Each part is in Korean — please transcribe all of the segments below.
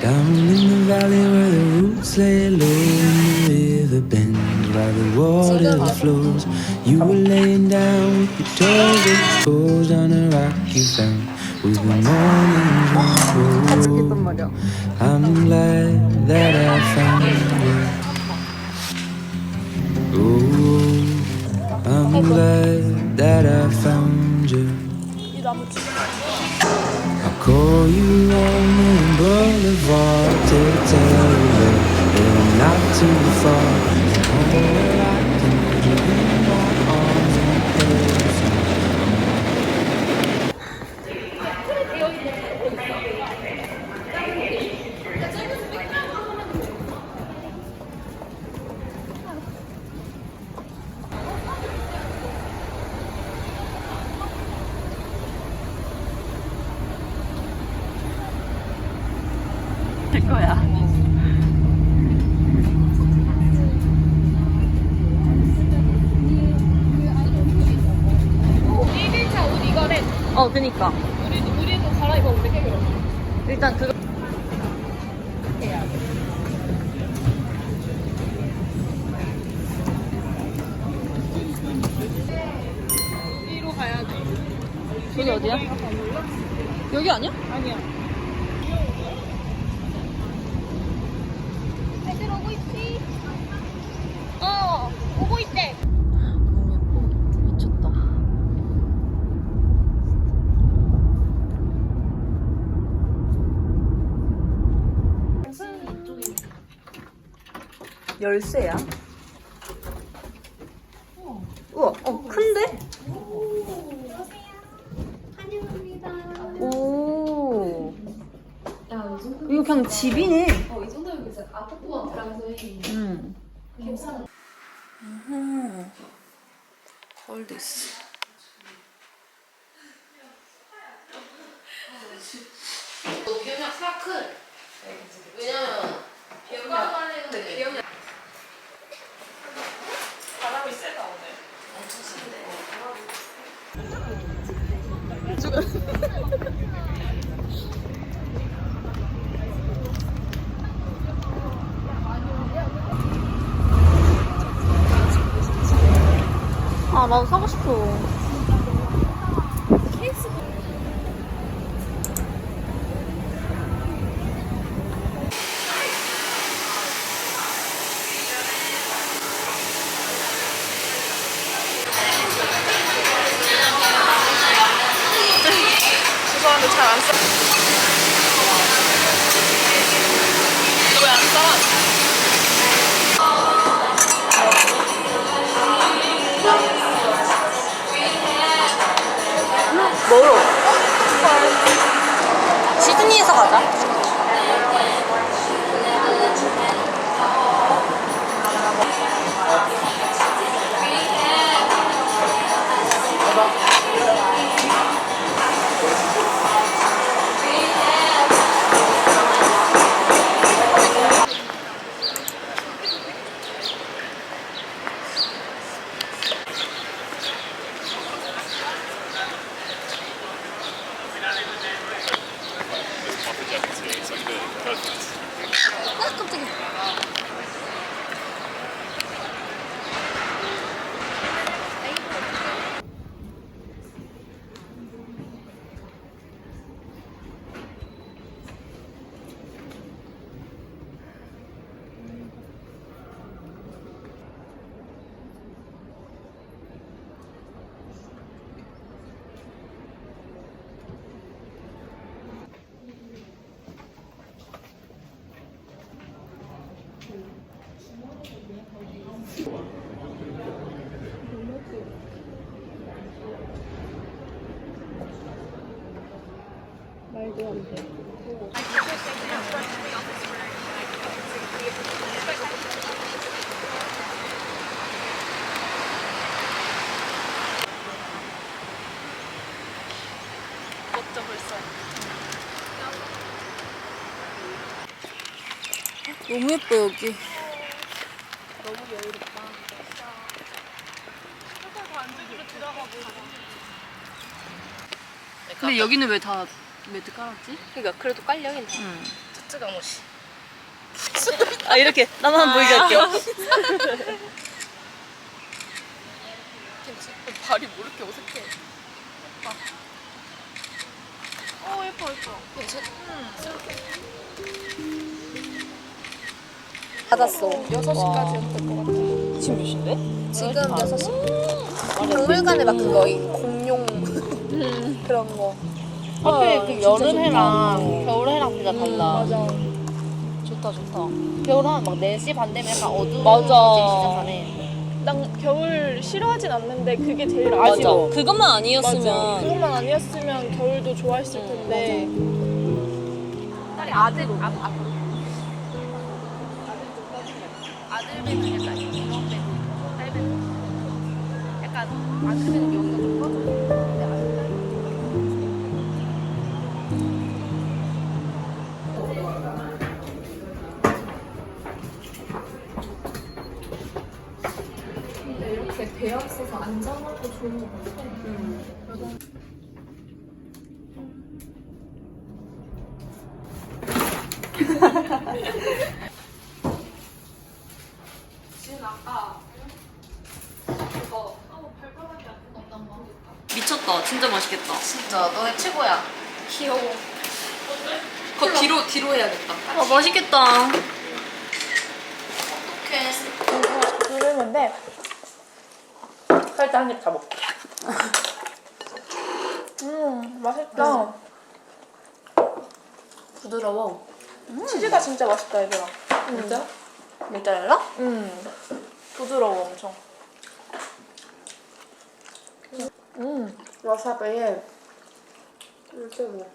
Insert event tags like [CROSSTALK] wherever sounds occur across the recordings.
Down in the valley where the roots lay low in the river bend by the water that flows. You were laying down with your toes exposed on a rock you found with the morning. I'm glad that I found you. Oh, I'm glad that I found you. Call you on the boulevard to tell you that I'm not too far. 열쇠야? 우와, 어, 큰데? 오. 이 이거 그냥 집이네. 어, 이 정도면 진짜 아파트만 브라운드에 응. 괜찮아. 음. Call this. 비염약 사큰 왜냐면 비염약 근데 비염약 바람이 세다 오늘. 엄청 심해 아, 나도 사고 싶어. 잘 안 써. 왜안 써? 멀어. 시드니에서 가자. Welcome to 깜짝이야. 멋져 벌써. 너무 예뻐, 여기. 너무 여유롭다. 근데 여기는 왜 다 매트 깔았지? 그러니까 그래도 깔려 있네 응. 씨. 아 이렇게 나만 보이게 할게요. 발이 뭐 이렇게 어색해. 어 예뻐 예뻐. 괜찮. 받았어. 6시까지 였던 것 같아. 지금 몇 시인데? 지금 6시. 박물관에 막 그거 이 공룡 [LAUGHS] 그런 거. 하필 그 여름해랑 겨울해랑 진짜 달라. 맞아. 좋다 좋다. 겨울은 막 4시 반 되면 약간 어두운 맞아. 시작하네. 난 겨울 싫어하진 않는데 그게 제일 맞아. 아쉬워. 그것만 맞아. 아니었으면 그것만 아니었으면 겨울도 좋아했을 텐데. 딸이 아들 앞 앞. 아들 배는 약간 이런 배, 딸 배. 약간 아들 배는 여기 미쳤다. 진짜 맛있겠다. 진짜 너네 최고야. 귀여워. 거 뒤로 뒤로 해야겠다. 와 맛있겠다. 어떡해. 그러는데 살짝 한 입 다 먹자. 음 맛있다. 부드러워. 치즈가 진짜 맛있다 얘들아. 진짜? 모짜렐라? 음 부드러워 엄청. 음 와사비에 이렇게 뭐.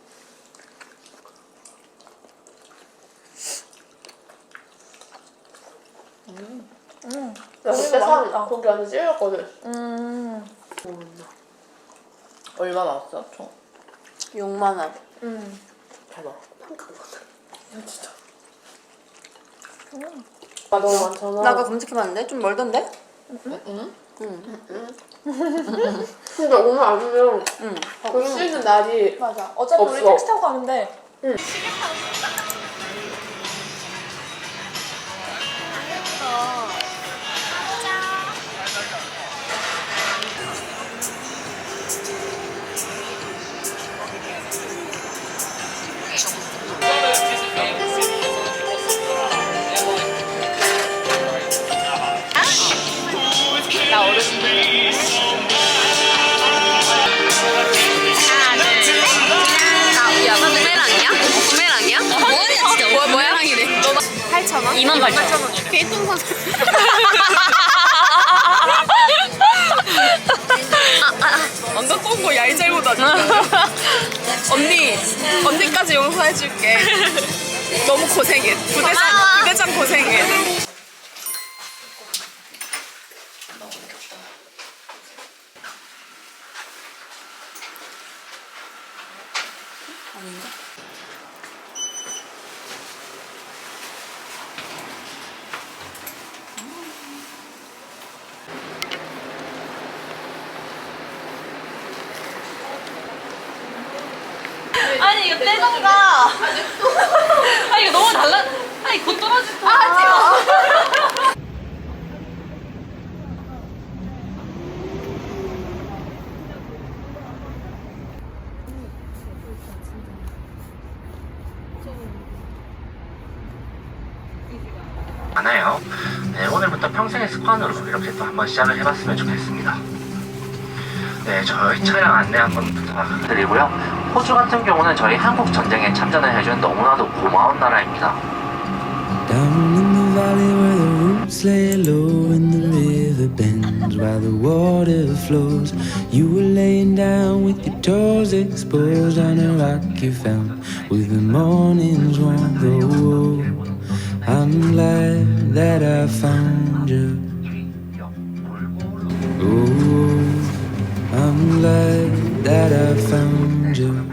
음. 음. 나 그때 산 맛있다. 거기 안에 찔렸거든. 음. 얼마 나왔어? 총? 6만 원. 음. 대박. 아 너무 많잖아. 나 아까 검색해봤는데 좀 멀던데? 응? 응. [LAUGHS] 근데 오늘 아니면 응. 볼 수 있는 날이 맞아. 어차피 우리 없어. 택시 타고 가는데 야, 2만 8천 원. 개똥선. 안 갖고 온거 야이 잘못하지. 언니, 언니까지 용서해줄게. 너무 고생해. 부대장, 부대장 고생해. 아니 이거 떼던가. 아니 이거 너무 달라. 아니 곧 떨어질 거야. 아 많아요. 네, 오늘부터 평생의 습관으로 이렇게 또 한번 시작을 해봤으면 좋겠습니다. 네, 저희 차량 안내 한번 부탁드리고요. 호주 같은 경우는 저희 한국 전쟁에 참전을 해준 너무나도 고마운 나라입니다. Down in the valley where the roots lay low and the river bends while the water flows. You were laying down with your toes exposed on a rock you found with the morning's warmth. Oh, I'm glad that I found you. Ooh, I'm glad that I found you.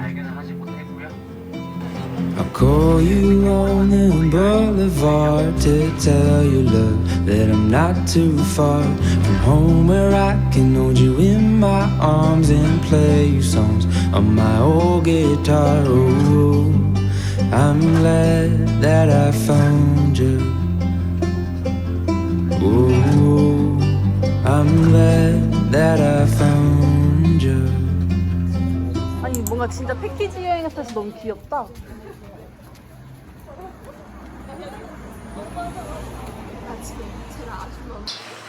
I call you on the boulevard to tell you, love, that I'm not too far from home where I can hold you in my arms and play you songs on my old guitar. Ooh. I'm glad that I found you. Ooh, I'm glad that I found you. 아니 뭔가 진짜 패키지 여행 같아서 너무 귀엽다. 미쳤다.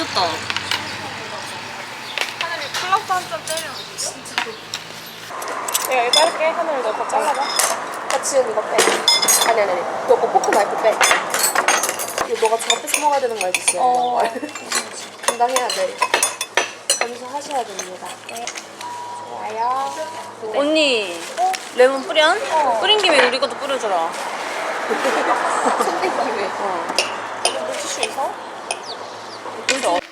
미쳤다. 내가 이거 자를게. 하늘을 너더 잘라봐. 같이 이거 빼. 아니, 아니, 아니. 너 거 포크 말고 빼. 이거 너가 저 앞에서 먹어야 되는 거 알지? 지금? 어. [LAUGHS] 감당해야 돼. 감수하셔야 됩니다. 네. 좋아요. 언니 레몬 뿌려? 뿌린 김에 우리 것도 뿌려줘라. [LAUGHS] 손대기 왜? 어. 물티슈 있어? Đuổi.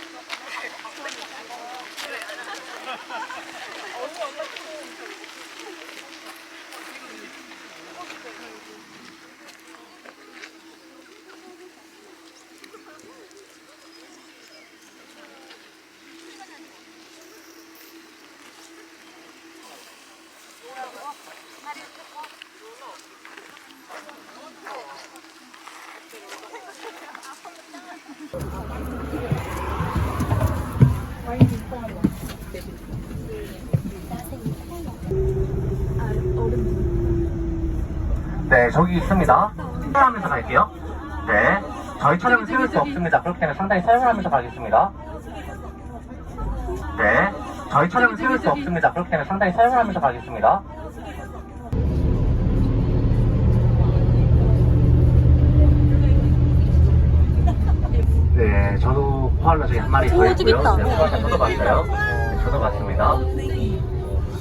네, 저기 있습니다. 사용하면서 갈게요. 네. 저희 촬영은 찍을 수 없습니다. 그렇기 때문에 상당히 사용하면서 가겠습니다. 네. 저희 촬영은 찍을 수 없습니다. 그렇기 때문에 상당히 사용하면서 가겠습니다. 네, 저도 코알라 저기 한 마리 더 있고요. 네, 코알라 저도 봤어요. 네, 저도 봤습니다.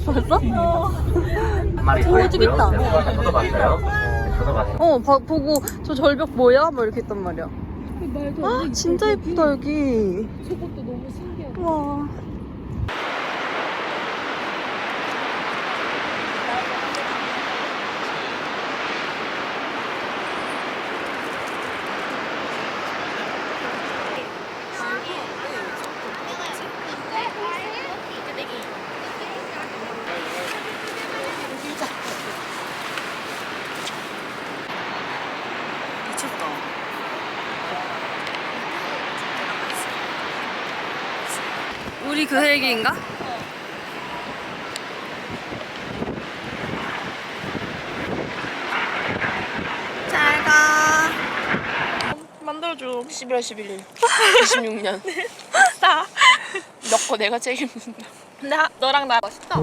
봤어? [LAUGHS] 한 마리 더 오, 있고요. 네, 코알라 저도 봤어요. 네, 저도 봤습니다. 어 봐- 보고 저 절벽 뭐야? 막 이렇게 했단 말이야. 아 진짜 예쁘다 여기. 저것도 너무 신기하다. 와. 그 헬기인가? 잘 가. 만들어줘. 11월 11일. 26년. 나. 너 거 내가 책임진다. 나 너랑 나. 맛있다.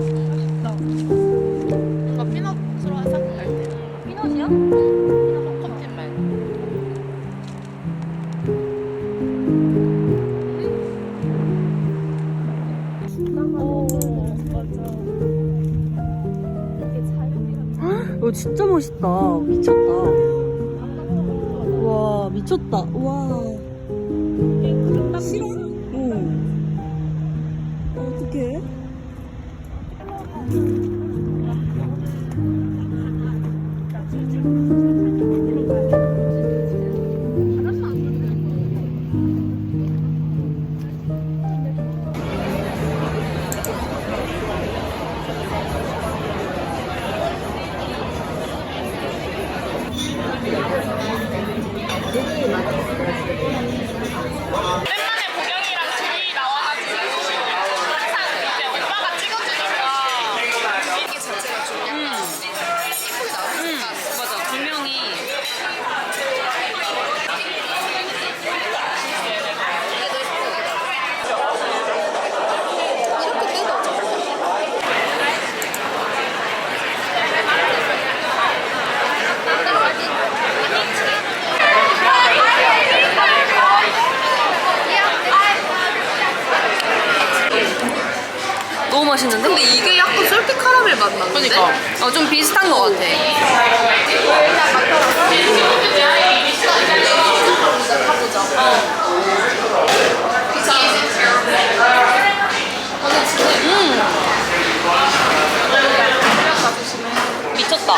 그러니까. 어, 좀 비슷한 것 같아. 미쳤다.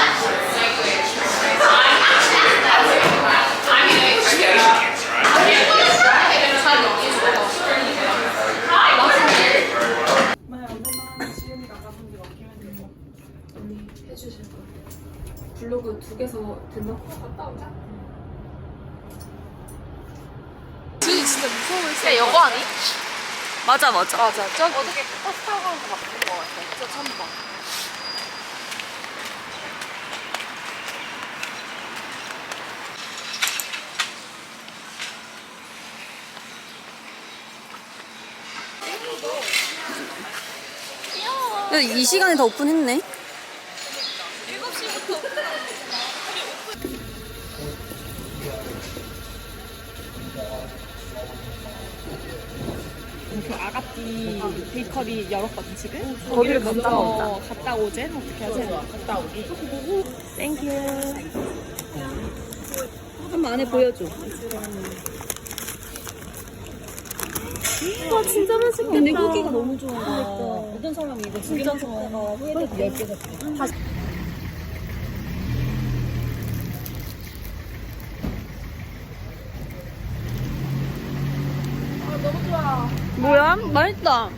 블로그 두 개서 된다고 갔다 오자. 지은이 진짜 무서워했어. 야 여거 아니? 맞아 맞아. 맞아. 저 어떻게 버스 타고 가면서 바꾼 거 같아. 저 처음 봐. 이 시간에 다 오픈했네. 그 아가띠 베이커리 열었거든 지금. 거기를 갔다 어, 갔다 오젠 어떻게 하지? 갔다 오기. 땡큐. 한번 안에 보여줘. 와 진짜 맛있겠다. 근데 후기가 너무 좋아. 어떤 사람이 이거 두 개만 사다가 후회돼서 열개 샀대. 뭐야? 맛있다.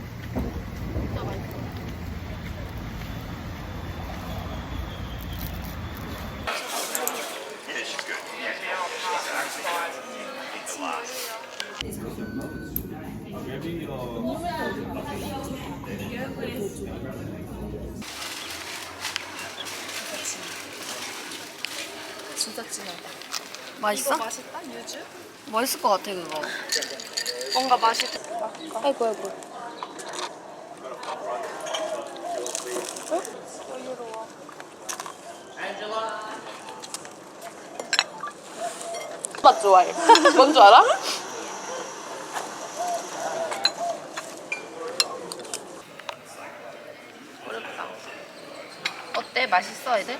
진짜 진하다. 맛있어? 맛있다 유주? 맛있을 것 같아 그거. 뭔가 맛있다. 아이고 아이고. 맛 좋아해. [LAUGHS] 뭔줄 알아? 어때? 맛있어 애들?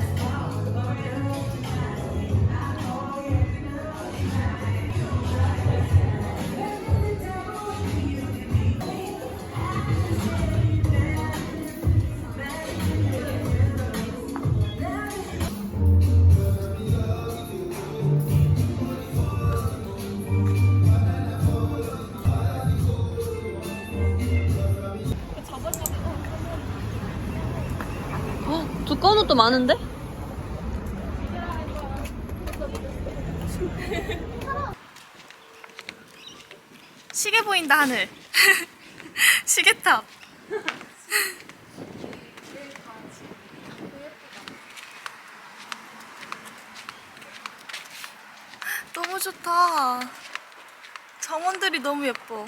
운 옷도 많은데? 시계 보인다 하늘. [LAUGHS] 시계탑. 너무 좋다. 정원들이 너무. 예뻐.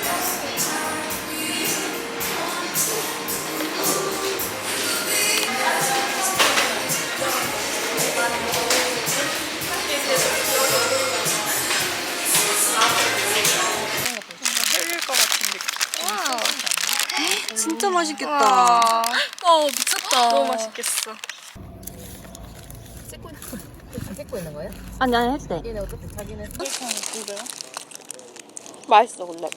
맛있겠다. 와. 어 미쳤다. 너무 맛있겠어. 찍고 있는 거예요? 아니 아니 했대. 얘네 어차피 자기는 맛있어 근데.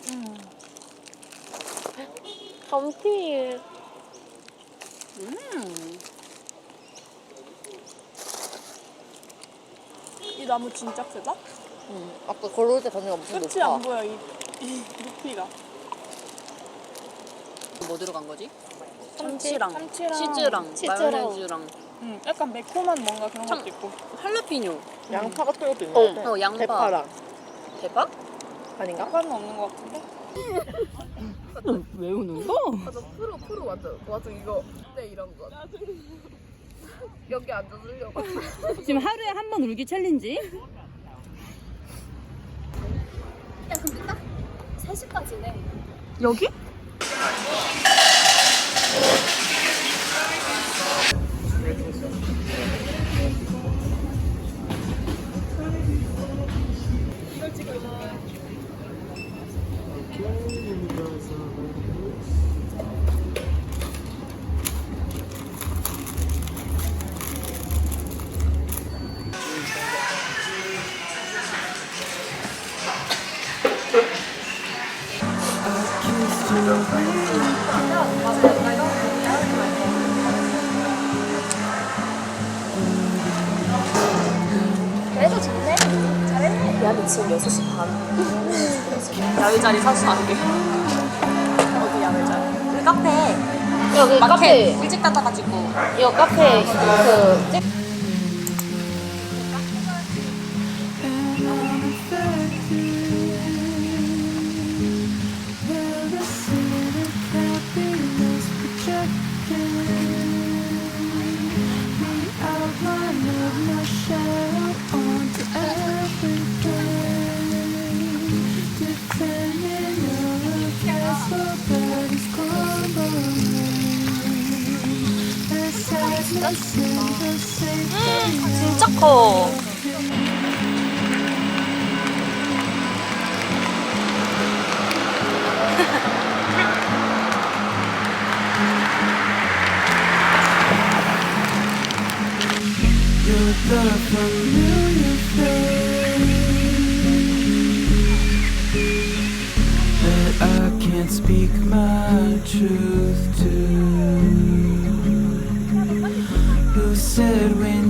감튀. 이 나무 진짜 크다. 응. 아까 걸어올 때 던지가 무슨 끝이 안 보여 이, 이 높이가. 뭐 들어간 거지? 참치랑, 참치랑 치즈랑, 치즈랑. 마요네즈랑 응, 약간 매콤한 뭔가 그런 참- 것도 있고. 할라피뇨, 양파 같은 것도 있는 어. 것 같아. 어 양파, 대파랑 대박? 아닌가? 약간은 없는 것 같은데. 왜 우는 거? 맞아 프로 프로 완전 완전 이거 네 이런 거 여기 앉아주려고 지금 하루에 한 번 울기 챌린지? 야 근데 딱 3시까지네 여기? 그래도 좋네 잘했네 야 근데 지금 6시 반 야외 자리 사수 안 돼. 어디 야외 자리? 우리 카페. 여기 카페 일찍 닫아가지고. 이거 카페 그 진짜 커. You're the familiar face that I can't speak my truth to. said when